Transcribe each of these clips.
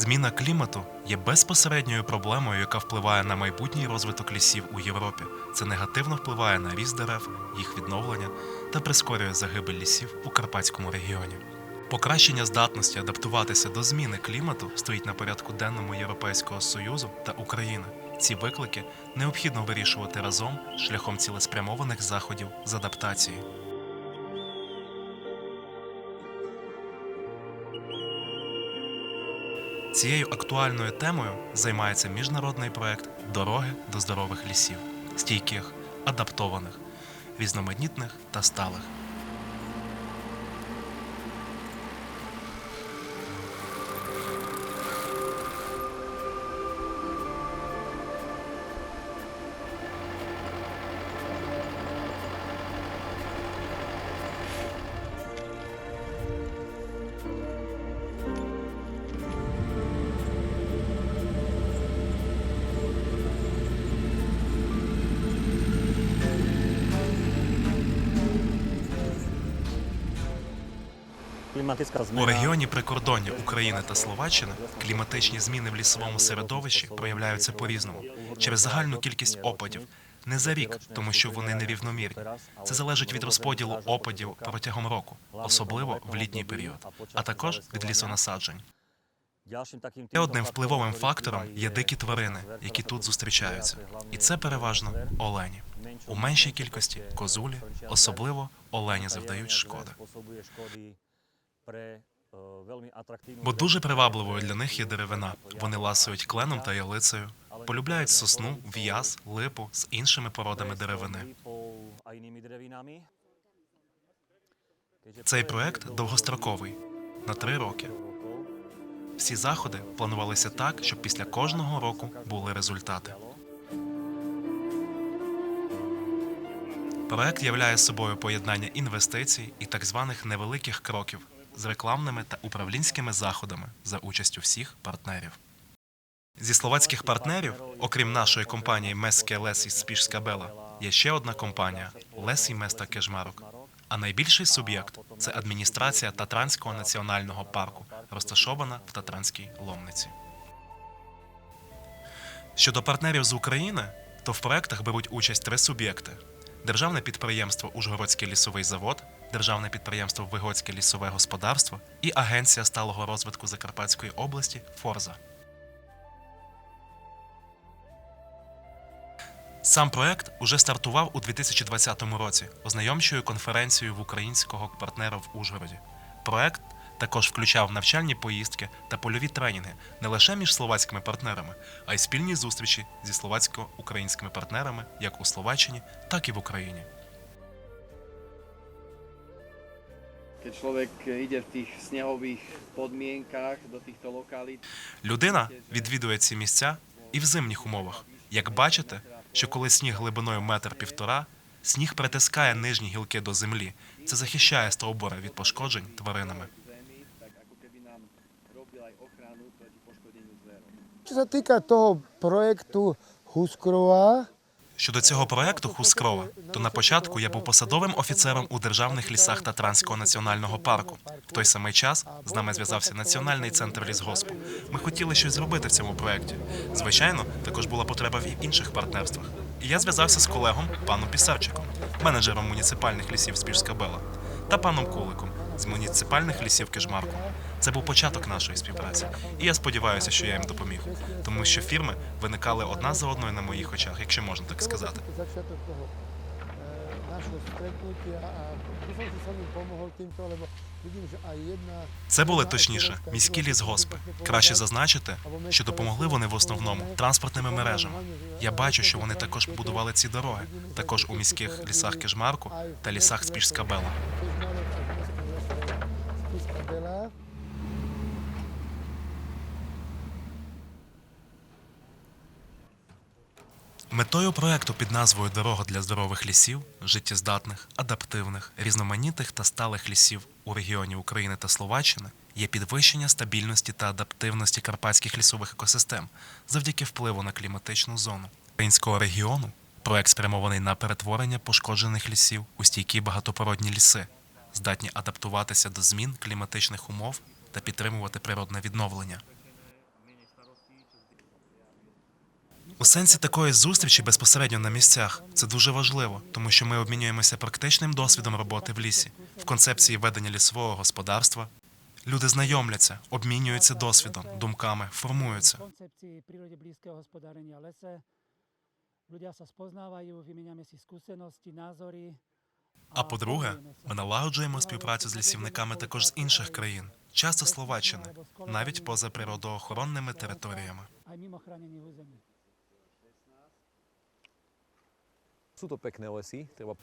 Зміна клімату є безпосередньою проблемою, яка впливає на майбутній розвиток лісів у Європі. Це негативно впливає на ріст дерев, їх відновлення та прискорює загибель лісів у Карпатському регіоні. Покращення здатності адаптуватися до зміни клімату стоїть на порядку денному Європейського Союзу та України. Ці виклики необхідно вирішувати разом шляхом цілеспрямованих заходів з адаптації. Цією актуальною темою займається міжнародний проект Дороги до здорових лісів, стійких, адаптованих, різноманітних та сталих. У регіоні прикордоння України та Словаччини кліматичні зміни в лісовому середовищі проявляються по-різному через загальну кількість опадів. Не за рік, тому що вони нерівномірні. Це залежить від розподілу опадів протягом року, особливо в літній період, а також від лісонасаджень. І одним впливовим фактором є дикі тварини, які тут зустрічаються, і це переважно олені. У меншій кількості козулі, особливо олені завдають шкоди. Бо дуже привабливою для них є деревина. Вони ласують кленом та ялицею, полюбляють сосну, в'яз, липу з іншими породами деревини. Цей проект довгостроковий на три роки. Всі заходи планувалися так, щоб після кожного року були результати. Проект являє собою поєднання інвестицій і так званих невеликих кроків з рекламними та управлінськими заходами за участю всіх партнерів. Зі словацьких партнерів, окрім нашої компанії Меске Лесі Спішська Бела, є ще одна компанія Лесі Места Кежмарок. А найбільший суб'єкт це адміністрація Татранського національного парку, розташована в Татранській Ломниці. Щодо партнерів з України, то в проектах беруть участь три суб'єкти: Державне підприємство Ужгородський лісовий завод, Державне підприємство Вигодське лісове господарство і Агенція сталого розвитку Закарпатської області Форза. Сам проект уже стартував у 2020 році ознайомчою конференцією в українського партнера в Ужгороді. Проект також включав навчальні поїздки та польові тренінги не лише між словацькими партнерами, а й спільні зустрічі зі словацько-українськими партнерами як у Словаччині, так і в Україні. Keď človek ide v tých snehových podmienkách do týchto lokalít, Людина відвідує ці місця і в зимніх умовах. Як бачите, що коли сніг глибиною метр півтора, сніг притискає нижні гілки до землі. Це захищає стовбури від пошкоджень тваринами. zemi, tak ako keby nám Щодо цього проекту Хускрова, то на початку я був посадовим офіцером у державних лісах Татранського національного парку. В той самий час з нами зв'язався Національний центр лісгоспу. Ми хотіли щось зробити в цьому проєкті. Звичайно, також була потреба в інших партнерствах. І я зв'язався з колегом паном Пісарчиком, менеджером муніципальних лісів Спішська Бела, та паном Куликом з муніципальних лісів Кижмарку. Це був початок нашої співпраці, і я сподіваюся, що я їм допоміг, тому що фірми виникали одна за одною на моїх очах, якщо можна так сказати. Це були точніше міські лісгоспи. Краще зазначити, що допомогли вони в основному транспортними мережами. Я бачу, що вони також побудували ці дороги, також у міських лісах Кижмарку та лісах Спішська Бела. Метою проекту під назвою Дорога для здорових лісів, життєздатних, адаптивних, різноманітних та сталих лісів у регіоні України та Словаччини є підвищення стабільності та адаптивності карпатських лісових екосистем завдяки впливу на кліматичну зону українського регіону. Проект спрямований на перетворення пошкоджених лісів у стійкі багатопородні ліси, здатні адаптуватися до змін кліматичних умов та підтримувати природне відновлення. У сенсі такої зустрічі безпосередньо на місцях це дуже важливо, тому що ми обмінюємося практичним досвідом роботи в лісі, в концепції ведення лісового господарства. Люди знайомляться, обмінюються досвідом, думками, формуються. hospodárenia v lese. Ľudia sa spoznávajú, vymieňame si skúsenosti, názory. А по-друге, ми налагоджуємо співпрацю з лісівниками також з інших країн, часто Словаччини, навіть поза природоохоронними територіями.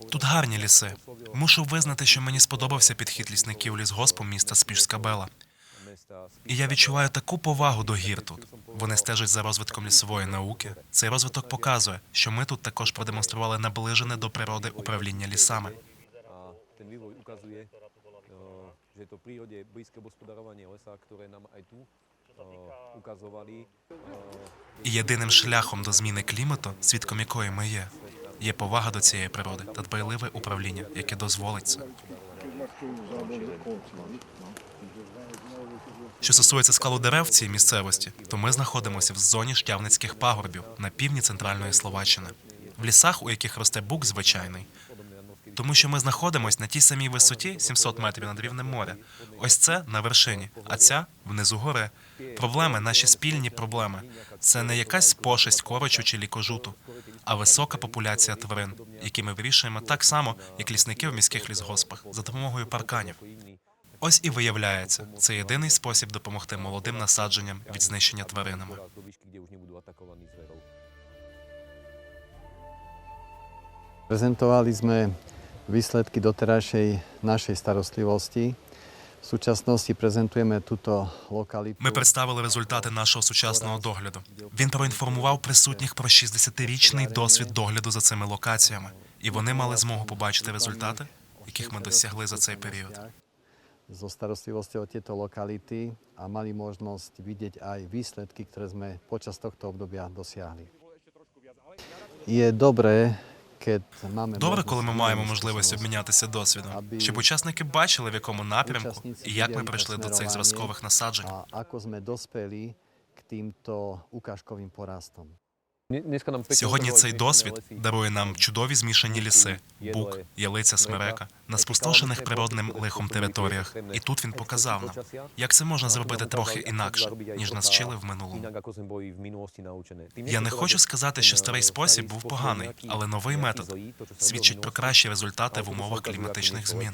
Тут гарні ліси. Мушу визнати, що мені сподобався підхід лісників лісгоспу міста Спішська Бела. І я відчуваю таку повагу до гір тут. Вони стежать за розвитком лісової науки. Цей розвиток показує, що ми тут також продемонстрували наближене до природи управління лісами. Že to prírode blízke hospodarovanie lesa, ktoré nám aj tu eh, І єдиним шляхом до зміни клімату, свідком якої ми є, є повага до цієї природи та дбайливе управління, яке дозволить це. Що стосується скалу дерев в цій місцевості, то ми знаходимося в зоні штявницьких пагорбів на півдні центральної Словаччини, в лісах, у яких росте бук звичайний. Тому що ми знаходимося на тій самій висоті 700 метрів над рівнем моря. Ось це на вершині, а ця внизу гори. Проблеми, наші спільні проблеми. Це не якась пошесть корочу чи лікожуту, а висока популяція тварин, які ми вирішуємо так само, як лісники в міських лісгоспах, за допомогою парканів. Ось і виявляється, це єдиний спосіб допомогти молодим насадженням від знищення тваринами. Raz do výsledky doterajšej našej starostlivosti. V súčasnosti prezentujeme túto lokalitu. Ми представили результати нашого сучасного догляду. Він проінформував присутніх про 60-річний досвід догляду за цими локаціями, і вони мали змогу побачити результати, яких ми досягли за цей період. o tieto lokality a mali možnosť vidieť aj výsledky, ktoré sme počas tohto obdobia dosiahli. Je dobré, keď máme Добре, коли ми маємо можливість обмінятися досвідом, щоб учасники бачили, в якому напрямку і як ми прийшли до цих зразкових насаджень. Ако ми sme к k укашковим ukážkovým porastom. Сьогодні цей досвід дарує нам чудові змішані ліси: бук, ялиця, смерека на спустошених природним лихом територіях. І тут він показав нам, як це можна зробити трохи інакше, ніж нас вчили в минулому. Я не хочу сказати, що старий спосіб був поганий, але новий метод свідчить про кращі результати в умовах кліматичних змін.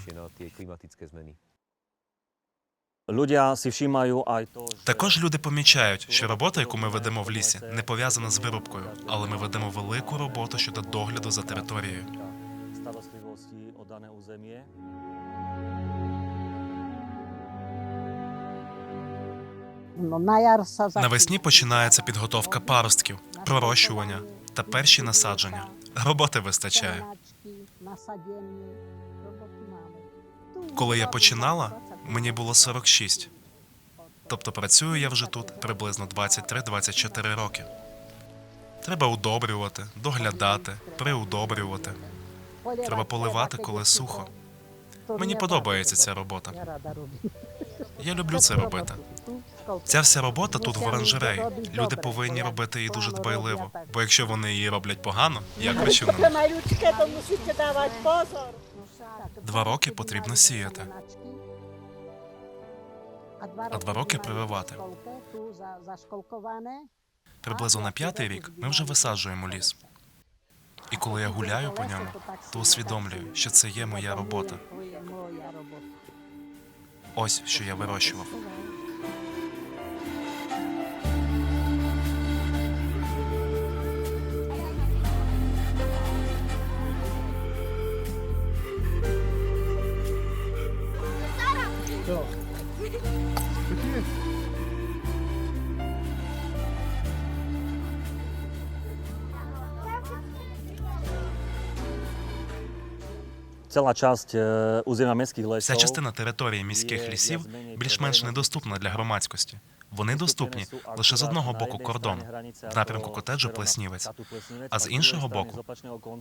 Aj to, že Також люди помічають, що робота, яку ми ведемо в лісі, не пов'язана з вирубкою, але ми ведемо велику роботу щодо догляду за територією. začína. Навесні починається підготовка паростків, пророщування та перші насадження. Роботи вистачає. Коли я починала, 20. Мені було 46. Тобто працюю я вже тут приблизно 23-24 роки. Треба удобрювати, доглядати, приудобрювати. Треба поливати, коли сухо. Мені подобається ця робота. Я. Люблю це робити. Ця вся робота тут в оранжереї. Люди повинні робити її дуже дбайливо. Бо якщо вони її роблять погано, як dávať. Два роки потрібно сіяти. А два роки прививати. Приблизно на п'ятий рік ми вже висаджуємо ліс. І коли я гуляю по ньому, то усвідомлюю, що це. Є моя робота. Ось що я вирощував. Celá časť e, частина території міських лісів більш-менш недоступна для громадськості. Вони доступні лише з одного боку кордону, в напрямку котеджу Плеснівець, а з іншого боку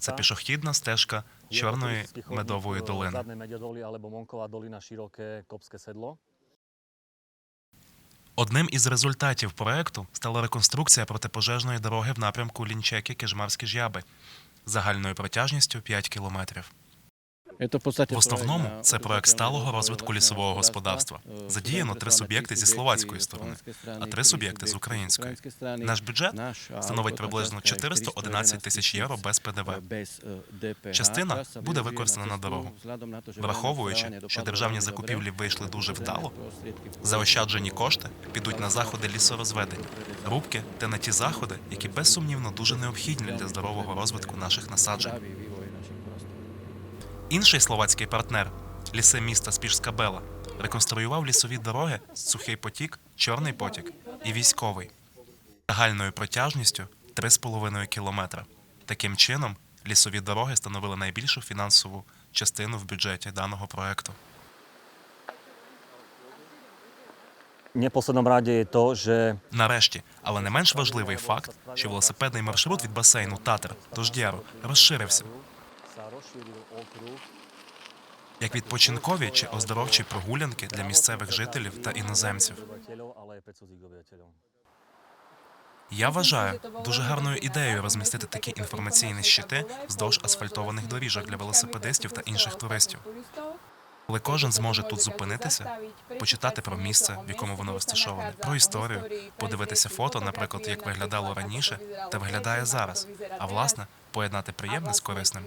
це пішохідна стежка Чорної медової долини. Копське седло. Одним із результатів проекту стала реконструкція протипожежної дороги в напрямку Лінчеки Кижмарські жяби загальною протяжністю 5 кілометрів. В основному це проект сталого розвитку лісового господарства. Задіяно три суб'єкти зі словацької сторони, а три суб'єкти з української. Наш бюджет становить приблизно 411 тисяч євро без ПДВ. Частина буде використана на дорогу. Враховуючи, що державні закупівлі вийшли дуже вдало, заощаджені кошти підуть на заходи лісорозведення, рубки та на ті заходи, які безсумнівно дуже необхідні для здорового розвитку наших насаджень. Інший словацький партнер ліси міста Спішська Бела реконструював лісові дороги сухий потік, чорний потік і військовий загальною протяжністю 3,5 кілометра. Таким чином, лісові дороги становили найбільшу фінансову частину в бюджеті даного проекту. V neposlednom rade je Нарешті, але не менш важливий факт, що велосипедний маршрут від басейну Татр до Ждяру розширився. Як відпочинкові чи оздоровчі прогулянки для місцевих жителів та іноземців. Я вважаю дуже гарною ідеєю розмістити такі інформаційні щити вздовж асфальтованих доріжок для велосипедистів та інших туристів. Коли кожен зможе тут зупинитися, почитати про місце, в якому воно розташоване, про історію, подивитися фото, наприклад, як виглядало раніше та виглядає зараз. А власне, поєднати приємне з корисним.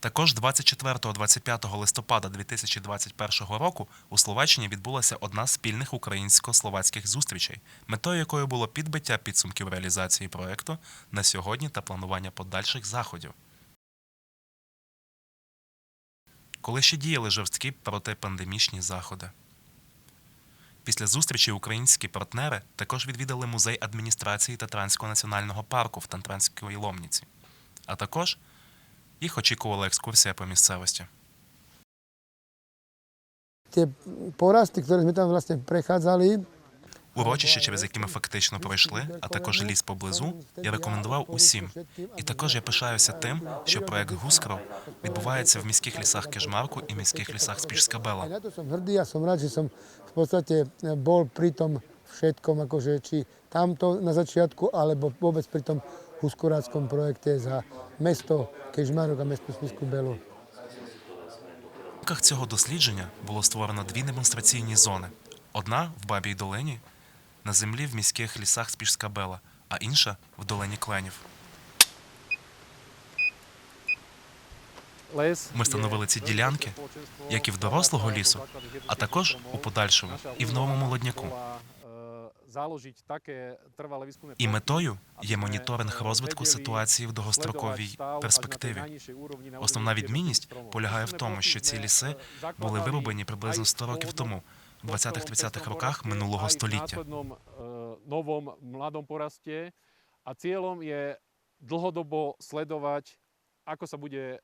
Також 24-25 листопада 2021 року у Словаччині відбулася одна з спільних українсько-словацьких зустрічей, метою якої було підбиття підсумків реалізації проекту на сьогодні та планування подальших заходів. Коли ще діяли жорсткі протипандемічні заходи. Після зустрічі українські партнери також відвідали музей адміністрації Татранського національного парку в Тантранській Ломніці, а також їх очікувала екскурсія по місцевості. Tie porasty, ktoré sme tam vlastne prechádzali, Урочище, через яке ми фактично пройшли, а також ліс поблизу, я рекомендував усім. І також я пишаюся тим, що проект Гускров відбувається в міських лісах Кежмарку і міських лісах Спішська aj Бела. na to som hrdý a som rád, že som v podstate bol pri tom všetkom, akože či tamto na začiatku, alebo vôbec pri tom Huskuráckom projekte za mesto Kežmarok a mesto Spisku. В рамках цього дослідження було створено дві демонстраційні зони: одна в Бабій долині, на землі в міських лісах Спішська Бела, а інша в долині Кленів. Ми встановили ці ділянки, як і в дорослого лісу, а також у подальшому і в новому молодняку. І метою є моніторинг розвитку ситуації в довгостроковій перспективі. Основна відмінність полягає в тому, що ці ліси були вирублені приблизно 100 років тому, 20-30-х роках минулого століття. новом mladom poraste a cieľom je dlhodobo sledovať, ako sa bude e,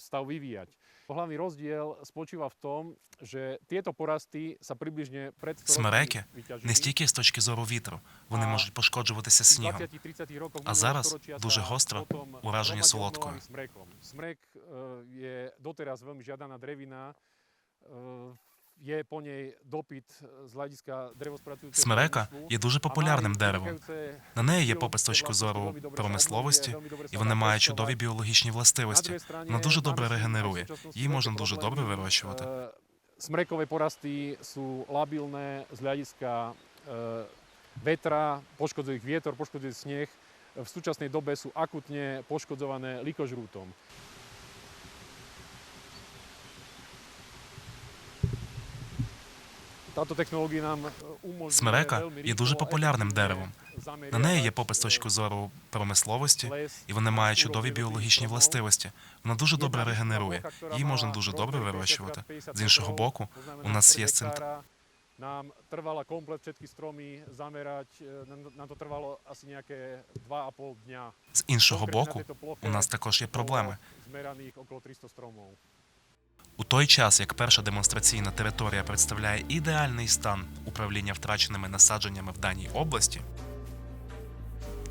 stav vyvíjať. Hlavný rozdiel spočíva v tom, že tieto porasty sa približne pred Смереки не стільки з точки зору вітру, вони можуть пошкоджуватися снігом. А зараз дуже гостро potom солодкою. obnovovali Smrekom. Smrek e, je doteraz Є по ній допит з hľadiska древосpracujúceho Смерека є дуже популярним деревом. На неї є попит точки зору промисловості, і вона має чудові біологічні властивості. Вона дуже добре регенерує. Її можна дуже добре вирощувати. Е, Smrekové porasty sú labilné z hľadiska e, vetra, poškodzujú ich vietor, poškodzujú ich sneh. V súčasnej dobe Смерека є дуже популярним деревом. На неї є з zameriavať, точки е, зору промисловості, і вона має чудові біологічні властивості. Вона дуже добре регенерує. Її можна дуже добре 50 вирощувати. krát 50 З іншого боку, у нас є. Nám trvala komplet všetky stromy zamerať, e, nám- nám to trvalo asi nejaké 2,5 dňa. З іншого боку, у нас також є проблеми. Zmeraných okolo 300 stromov. У той час, як перша демонстраційна територія представляє ідеальний стан управління втраченими насадженнями в даній області,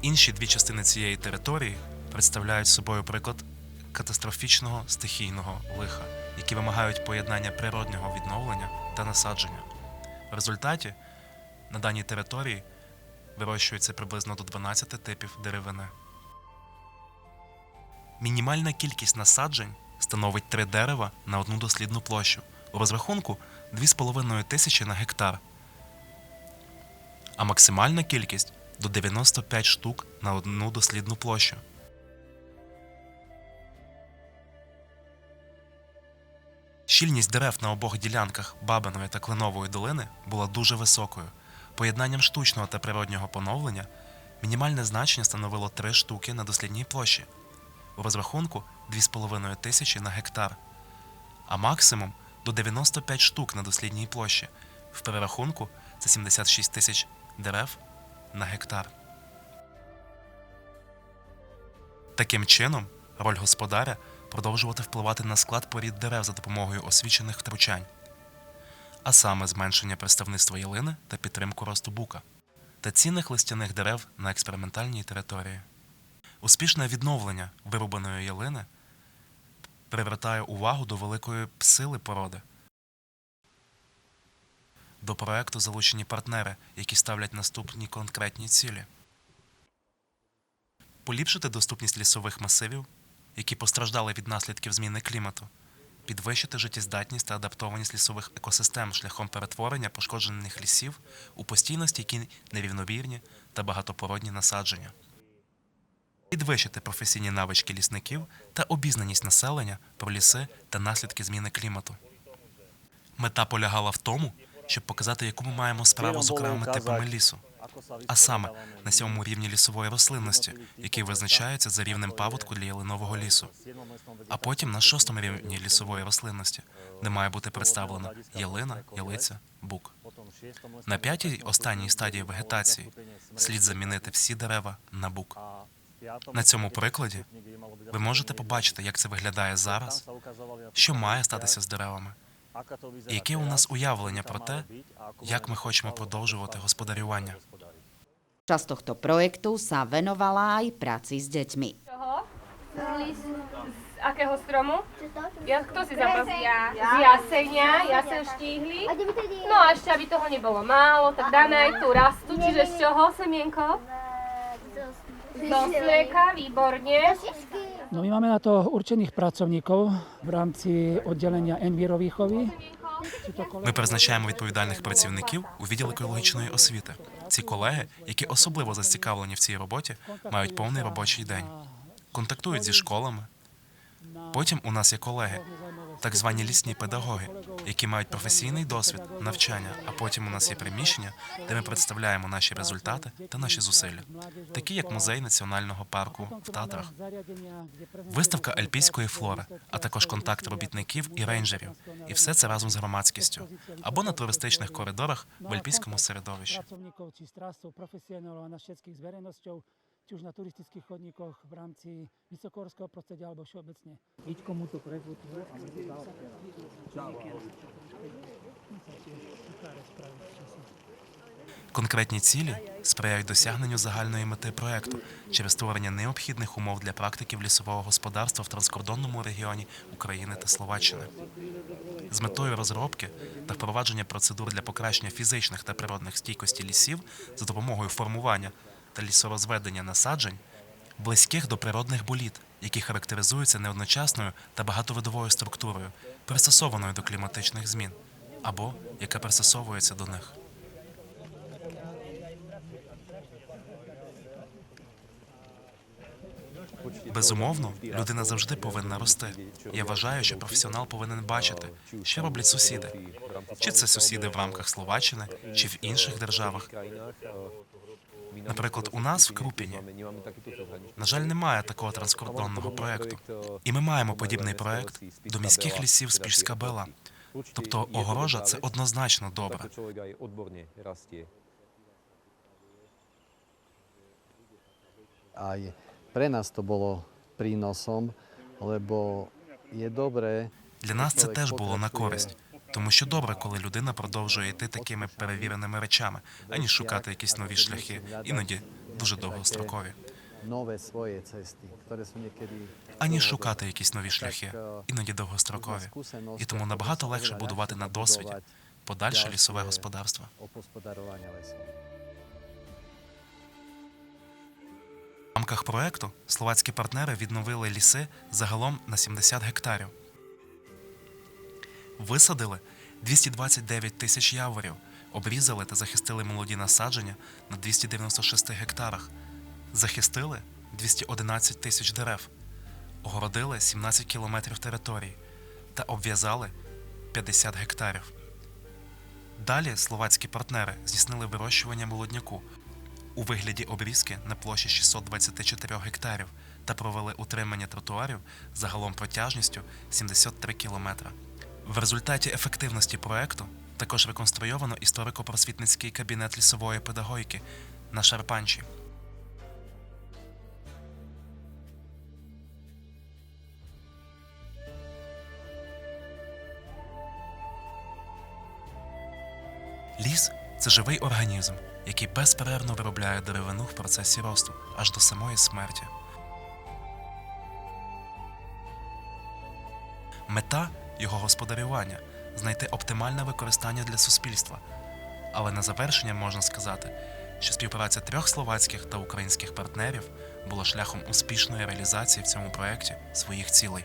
інші дві частини цієї території представляють собою приклад катастрофічного стихійного лиха, які вимагають поєднання природнього відновлення та насадження. В результаті на даній території вирощується приблизно до 12 типів деревини. Мінімальна кількість насаджень становить 3 дерева на одну дослідну площу. У розрахунку 2,5 тисячі на гектар, а максимальна кількість до 95 штук на одну дослідну площу. Щільність дерев на обох ділянках Бабиної та Кленової долини була дуже високою. Поєднанням штучного та природнього поновлення мінімальне значення становило 3 штуки на дослідній площі, у розрахунку 2,5 тисячі на гектар, а максимум до 95 штук на дослідній площі. В перерахунку це 76 тисяч дерев на гектар. Таким чином, роль господаря продовжувати впливати на склад порід дерев за допомогою освічених втручань, а саме зменшення представництва ялини та підтримку росту бука та цінних листяних дерев на експериментальній території. Успішне відновлення вирубаної ялини привертає увагу до великої сили породи. До проекту залучені партнери, які ставлять наступні конкретні цілі: поліпшити доступність лісових масивів, які постраждали від наслідків зміни клімату, підвищити життєздатність та адаптованість лісових екосистем шляхом перетворення пошкоджених лісів у постійно стійкі нерівновірні та багатопородні насадження підвищити професійні навички лісників та обізнаність населення про ліси та наслідки зміни клімату. Мета полягала в тому, щоб показати, яку ми маємо справу з окремими типами лісу, а саме на сьомому рівні лісової рослинності, який визначається за рівнем паводку для ялинового лісу, а потім на шостому рівні лісової рослинності, де має бути представлена ялина, ялиця, бук. На п'ятій останній стадії вегетації слід замінити всі дерева на бук. На цьому прикладі ви можете побачити, як це виглядає зараз, що має статися з деревами, і яке у нас уявлення про те, як ми хочемо продовжувати господарювання. Časť tohto projektu sa venovala aj práci s deťmi. Čoho? Z, lis, z akého stromu? Ja, kto si zapasí? Ja. Z jasenia, jasen štíhly. No a ešte, aby toho nebolo málo, tak dáme aj tú rastu, čiže z čoho semienko? Z doslieka, výborne. No my máme na to určených pracovníkov v rámci oddelenia envirovýchovy. Ми призначаємо відповідальних працівників у відділ екологічної освіти. Ці колеги, які особливо зацікавлені в цій роботі, мають повний робочий день, контактують зі школами. Потім у нас є колеги, так звані лісні педагоги, які мають професійний досвід навчання. А потім у нас є приміщення, де ми представляємо наші результати та наші зусилля, такі як музей національного парку в Татрах, виставка альпійської флори, а також контакт робітників і рейнджерів, і все це разом з громадськістю або на туристичних коридорах в альпійському середовищі. Profesionálov a na na turistických chodníkoch v rámci vysokohorského prostredia alebo všeobecne. Íď komuto projektu a my to. Конкретні цілі сприяють досягненню загальної мети проекту через створення необхідних умов для практиків лісового господарства в транскордонному регіоні України та Словаччини. З метою розробки та впровадження процедур для покращення фізичних та природних стійкості лісів за допомогою формування та лісорозведення насаджень, близьких до природних боліт, які характеризуються неодночасною та багатовидовою структурою, пристосованою до кліматичних змін, або яка пристосовується до них. Безумовно, людина завжди повинна рости. Я вважаю, що професіонал повинен бачити, що роблять сусіди. Чи це сусіди в рамках Словаччини, чи в інших державах. Наприклад, у нас в Крупіні, на жаль, немає такого транскордонного проєкту. І ми маємо подібний проєкт до міських лісів Спішська Бела. Тобто огорожа це однозначно добре. Aj pre nás to bolo prínosom, lebo je dobré, Для нас це теж було на користь, тому що добре, коли людина продовжує йти такими перевіреними речами, аніж шукати якісь нові шляхи, іноді дуже довгострокові. аніж шукати якісь нові шляхи, іноді довгострокові. І тому набагато легше будувати на досвіді подальше лісове господарство. В рамках проекту словацькі партнери відновили ліси загалом на 70 гектарів. Висадили 229 тисяч яворів, обрізали та захистили молоді насадження на 296 гектарах, захистили 211 тисяч дерев, огородили 17 кілометрів території та обв'язали 50 гектарів. Далі словацькі партнери здійснили вирощування молодняку у вигляді обрізки на площі 624 гектарів та провели утримання тротуарів загалом протяжністю 73 кілометра. В результаті ефективності проекту також реконструйовано історико-просвітницький кабінет лісової педагогіки на Шарпанчі. Ліс це живий організм, який безперервно виробляє деревину в процесі росту аж до самої смерті. Мета його господарювання знайти оптимальне використання для суспільства. Але на завершення можна сказати, що співпраця трьох словацьких та українських партнерів була шляхом успішної реалізації в цьому проєкті своїх цілей.